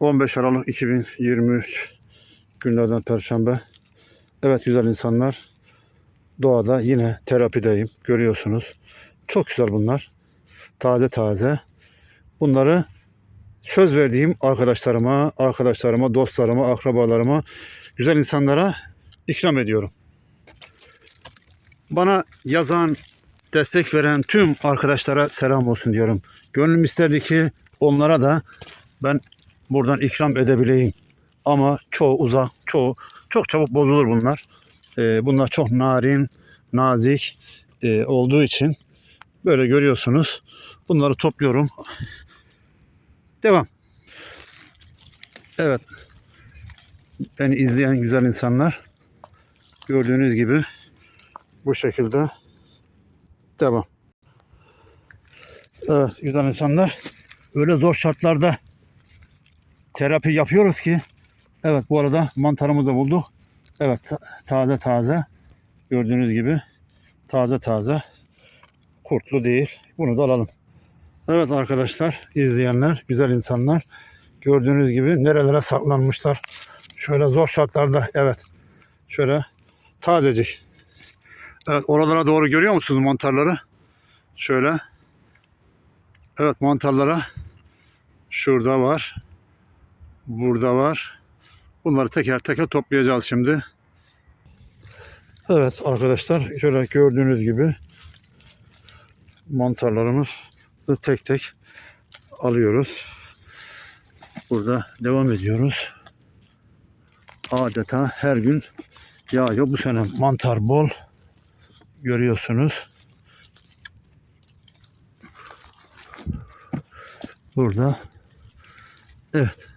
15 Aralık 2023 günlerden Perşembe. Evet güzel insanlar. Doğada yine terapideyim. Görüyorsunuz. Çok güzel bunlar. Taze taze. Bunları söz verdiğim arkadaşlarıma, arkadaşlarıma, dostlarıma, akrabalarıma, güzel insanlara ikram ediyorum. Bana yazan, destek veren tüm arkadaşlara selam olsun diyorum. Gönlüm isterdi ki onlara da ben buradan ikram edebileyim. Ama çoğu uzak, çoğu çok çabuk bozulur bunlar. Ee, bunlar çok narin, nazik e, olduğu için böyle görüyorsunuz. Bunları topluyorum. Devam. Evet. Beni izleyen güzel insanlar gördüğünüz gibi bu şekilde devam. Evet güzel insanlar öyle zor şartlarda terapi yapıyoruz ki evet bu arada mantarımızı da bulduk. Evet ta- taze taze gördüğünüz gibi taze taze kurtlu değil. Bunu da alalım. Evet arkadaşlar izleyenler güzel insanlar gördüğünüz gibi nerelere saklanmışlar. Şöyle zor şartlarda evet şöyle tazecik. Evet oralara doğru görüyor musunuz mantarları? Şöyle. Evet mantarlara şurada var. Burada var. Bunları teker teker toplayacağız şimdi. Evet arkadaşlar şöyle gördüğünüz gibi mantarlarımızı tek tek alıyoruz. Burada devam ediyoruz. Adeta her gün yağıyor. Bu sene mantar bol görüyorsunuz. Burada evet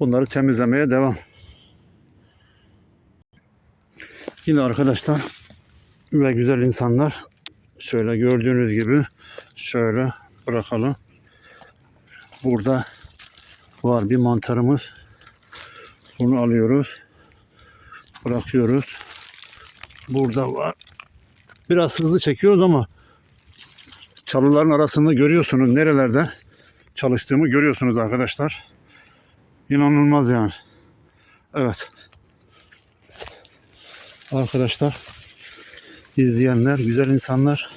bunları temizlemeye devam. Yine arkadaşlar ve güzel insanlar şöyle gördüğünüz gibi şöyle bırakalım. Burada var bir mantarımız. Bunu alıyoruz. Bırakıyoruz. Burada var. Biraz hızlı çekiyoruz ama çalıların arasında görüyorsunuz nerelerde çalıştığımı görüyorsunuz arkadaşlar. İnanılmaz yani. Evet. Arkadaşlar izleyenler, güzel insanlar.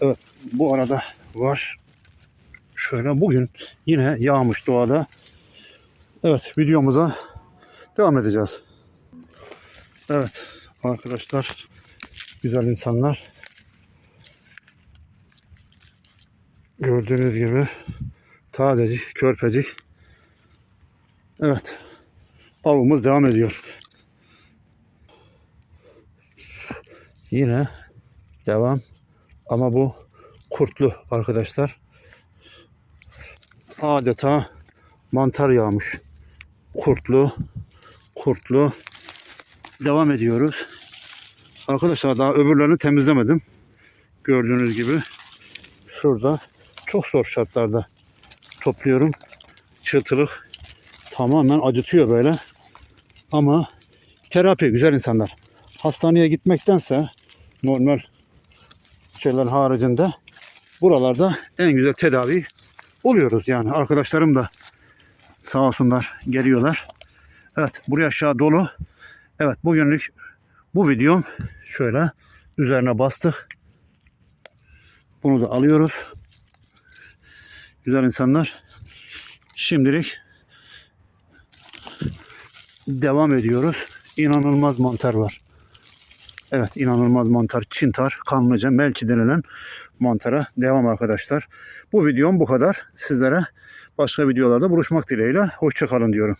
Evet bu arada var. Şöyle bugün yine yağmış doğada. Evet videomuza devam edeceğiz. Evet arkadaşlar güzel insanlar. Gördüğünüz gibi tazecik, körpecik. Evet. Avımız devam ediyor. Yine devam. Ama bu kurtlu arkadaşlar. Adeta mantar yağmış. Kurtlu, kurtlu. Devam ediyoruz. Arkadaşlar daha öbürlerini temizlemedim. Gördüğünüz gibi şurada çok zor şartlarda topluyorum. Çıltılık tamamen acıtıyor böyle. Ama terapi güzel insanlar. Hastaneye gitmektense normal şeyler haricinde buralarda en güzel tedavi oluyoruz yani. Arkadaşlarım da sağ olsunlar geliyorlar. Evet buraya aşağı dolu. Evet bugünlük bu videom şöyle üzerine bastık. Bunu da alıyoruz. Güzel insanlar. Şimdilik devam ediyoruz. İnanılmaz mantar var. Evet inanılmaz mantar. Çintar, kanlıca, melçi denilen mantara devam arkadaşlar. Bu videom bu kadar. Sizlere başka videolarda buluşmak dileğiyle. Hoşçakalın diyorum.